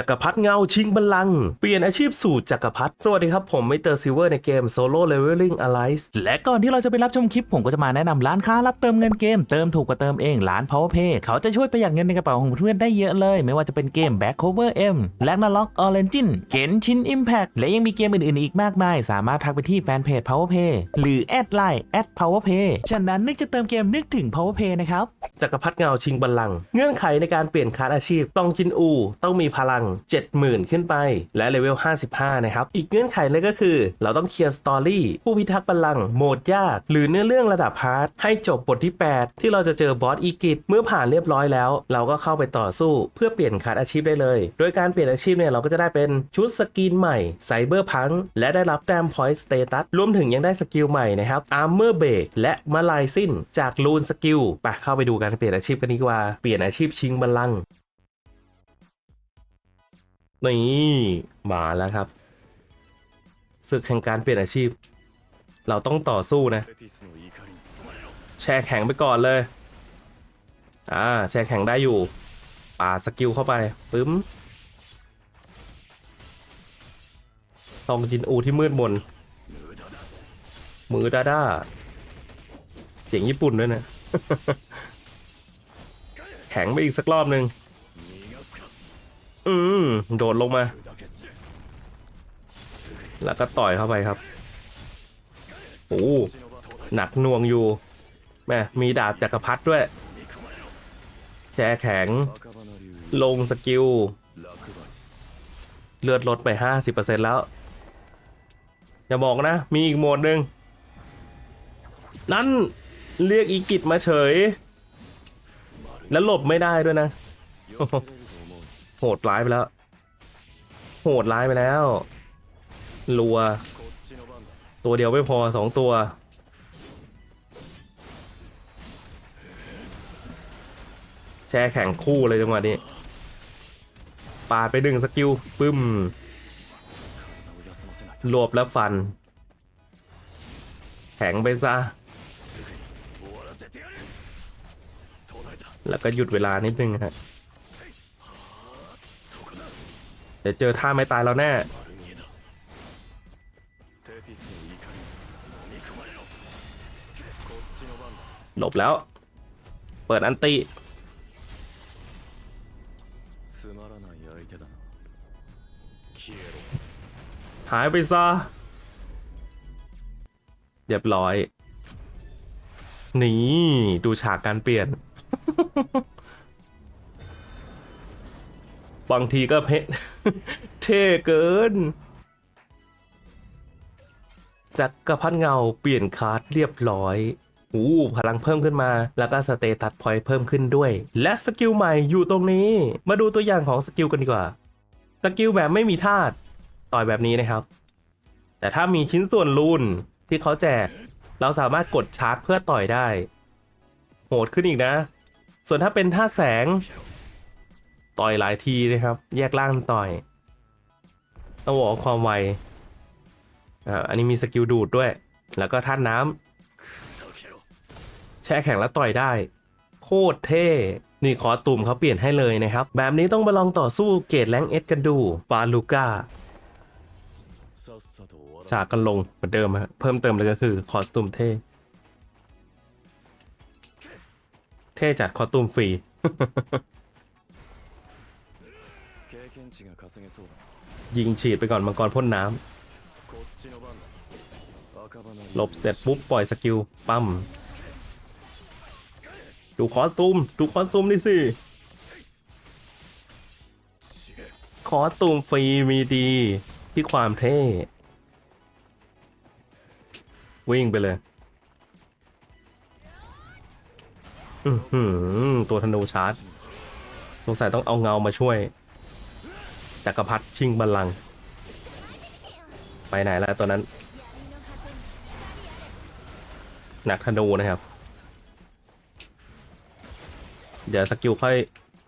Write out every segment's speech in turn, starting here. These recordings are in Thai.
จักรพรรดิเงาชิงบัลลังก์เปลี่ยนอาชีพสู่จักรพรรดิสวัสดีครับ ผมมิสเตอร์ซิเวอร์ในเกม Solo Leveling Alliance และก่อนที่เราจะไปรับชมคลิป ผมก็จะมาแนะนำร้านค้ารับเติมเงินเกม เติมถูกกว่าเติมเองร้าน PowerPay เขาจะช่วยประหยัดเงินในกระเป๋าของเพื่อนได้เยอะเลย ไม่ว่าจะเป็นเกม Back Cover M l a g n a r o k Origin Genshin Impact และยังมีเกมอื่นๆอีกมากมาย สามารถทักไปที่แฟนเพจ PowerPay หรือแอดไลน์แอด @PowerPay ฉะนั้นนึกจะเติมเกมนึกถึง PowerPay นะครับจักรพรรดิเงาชิงบัลลังก์เงื่อนไขในการเปลี่ยนคาสอาชีพต้องจินอูต้องมีพลัง70,000 ขึ้นไป และเลเวล 55 นะครับ อีกเงื่อนไขเลยก็คือ เราต้องเคลียร์สตอรี่ผู้พิทักษ์บัลลังก์โหมดยาก หรือเนื้อเรื่องระดับฮาร์ดให้จบบทที่ 8 ที่เราจะเจอบอสอีกิตเมื่อผ่านเรียบร้อยแล้ว เราก็เข้าไปต่อสู้เพื่อเปลี่ยนคลาสอาชีพได้เลย โดยการเปลี่ยนอาชีพเนี่ยเราก็จะได้เป็นชุดสกินใหม่ไซเบอร์พังและได้รับแต้มพอยต์สเตตัสรวมถึงยังได้สกิลใหม่นะครับอาร์เมอร์เบรกและมาลายสิ้นจากลูนสกิลไปเข้าไปดูการเปลี่ยนอาชีพกันดีกว่า เปลี่ยนอาชีพชิงบัลลังก์ นี่มาแล้วครับศึกแห่งการเปลี่ยนอาชีพ เราต้องต่อสู้นะ แช่แข็งไปก่อนเลย อ่า แช่แข็งได้อยู่ป่าสกิลเข้าไปปึ้มซองจินอูที่มืดมน มือด้าด้า เสียงญี่ปุ่นด้วยนะ แข็งไปอีกสักรอบหนึ่ง โดดลงมา แล้วก็ต่อยเข้าไปครับโอ้หนักหน่วงอยู่แม่มีดาบจักรพรรดิด้วยแช่แข็ง ลงสกิล เลือดลดไปห้าสิบเปอร์เซ็นแล้ว อย่าบอกนะ มีอีกโหมดหนึ่งนั่นเรียกอีกิจมาเฉย แล้วหลบไม่ได้ด้วยนะ โหดร้ายไปแล้ว ดร้ายไปแล้ว รัว ตัวเดียวไม่พอสองตัว แช่แข่งคู่เลยจังหวะนี้ปาดไปดึงสกิลปึ้มรวบแล้วฟัน แข็งไปซะ แล้วก็หยุดเวลานิดนึงฮะ ดี๋ยวเจอท่าไม่ตายแล้วแน่หลบแล้ว เปิดอันติหายไปซะ เรียบร้อย นี่ ดูฉากการเปลี่ยน บางทีก็เพเท่เกินจักรพันเงาเปลี่ยนคาร์ดเรียบร้อยอู้พลังเพิ่มขึ้นมา แล้วก็สเตตัสพอยต์เพิ่มขึ้นด้วย และสกิลใหม่อยู่ตรงนี้ มาดูตัวอย่างของสกิลกันดีกว่า สกิลแบบไม่มีธาตุต่อยแบบนี้นะครับ แต่ถ้ามีชิ้นส่วนรูนที่เขาแจก เราสามารถกดชาร์จเพื่อต่อยได้ โหดขึ้นอีกนะ ส่วนถ้าเป็นท่าแสง ต่อยหลายทีนะครับ แยกล่างต่อยต้องบอกความไวอ่าอันนี้มีสกิลดูดด้วย แล้วก็ท่านน้ำแช่แข็งแล้วต่อยได้ โคตรเท่ นี่ขอตุ่มเขาเปลี่ยนให้เลยนะครับ แบบนี้ต้องไปลองต่อสู้เกตแรงเอสกันดูปาลูก้าฉากกันลงเหมือนเดิมฮะเพิ่มเติมเลยก็คือคอตุ่มเท่ เท่จัดคอตุ่มฟรี 経験値が稼げそうだ ยิงฉีดไปก่อนมังกรพ่นน้ こっちの番だ赤羽のำหลบเสร็จปุ๊บปล่อยสกิล ปั๊ม ดูคอสตูม ดูคอสตูมนี่สิ คอสตูมฟรีมีดี ที่ความเท่ วิ่งไปเลย อือหือ ตัวธนูชาร์จ สงสัยต้องเอาเงามาช่วย จักรพรรดิชิงบัลลังไปไหนแล้วตอนนั้น หนักธนูนะครับ เดี๋ยวสกิลค่อย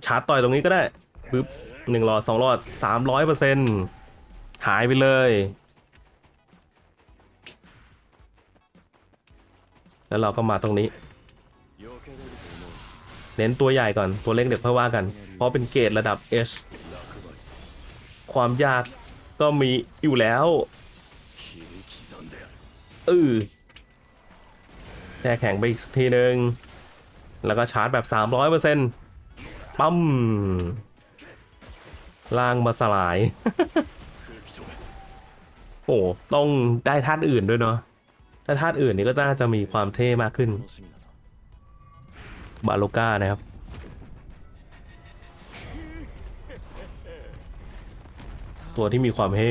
ชาร์จต่อยตรงนี้ก็ได้ปึ๊บหนึ่งหลอดสองหลอดสามร้อยเปอร์เซ็นต์หายไปเลยแล้วเราก็มาตรงนี้ เน้นตัวใหญ่ก่อนตัวเล็กเด็กค่อยว่ากัน เพราะเป็นเกรดระดับ S ความยากก็มีอยู่แล้วเออแช่แข็งไปอีกทีหนึ่งแล้วก็ชาร์จแบบ 300%ปั๊มล่างมาสลาย โอ้ต้องได้ธาตุอื่นด้วยเนาะถ้าธาตุอื่นนี่ก็น่าจะมีความเท่มากขึ้น บาโลก้านะครับ ตัวที่มีความเฮ่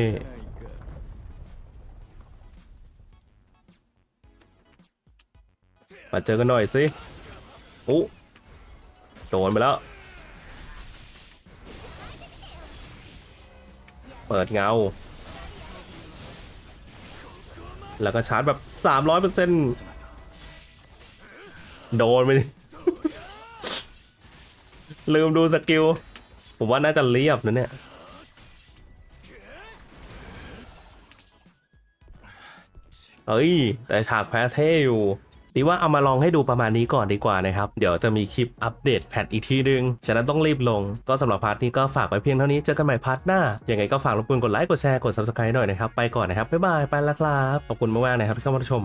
มาเจอกันหน่อยสิโอ้โดนไปแล้ว เปิดเงา แล้วก็ชาร์จแบบ 300%โดนไปดิลืมดูสกิล ผมว่าน่าจะเรียบนะเนี่ย เฮ้ย แต่ฉากแพ้เท่อยู่ดีว่าเอามาลองให้ดูประมาณนี้ก่อนดีกว่านะครับ เดี๋ยวจะมีคลิปอัปเดตแพทอีกทีนึง ฉะนั้นต้องรีบลง ก็สำหรับพาร์ทนี้ก็ฝากไว้เพียงเท่านี้ เจอกันใหม่พาร์ทหน้า ยังไงก็ฝากรบกวนกดไลค์ กดแชร์ กด subscribe หน่อยนะครับ ไปก่อนนะครับ บ๊ายบาย ไปแล้วครับ ขอบคุณมากๆนะครับที่เข้ามาชม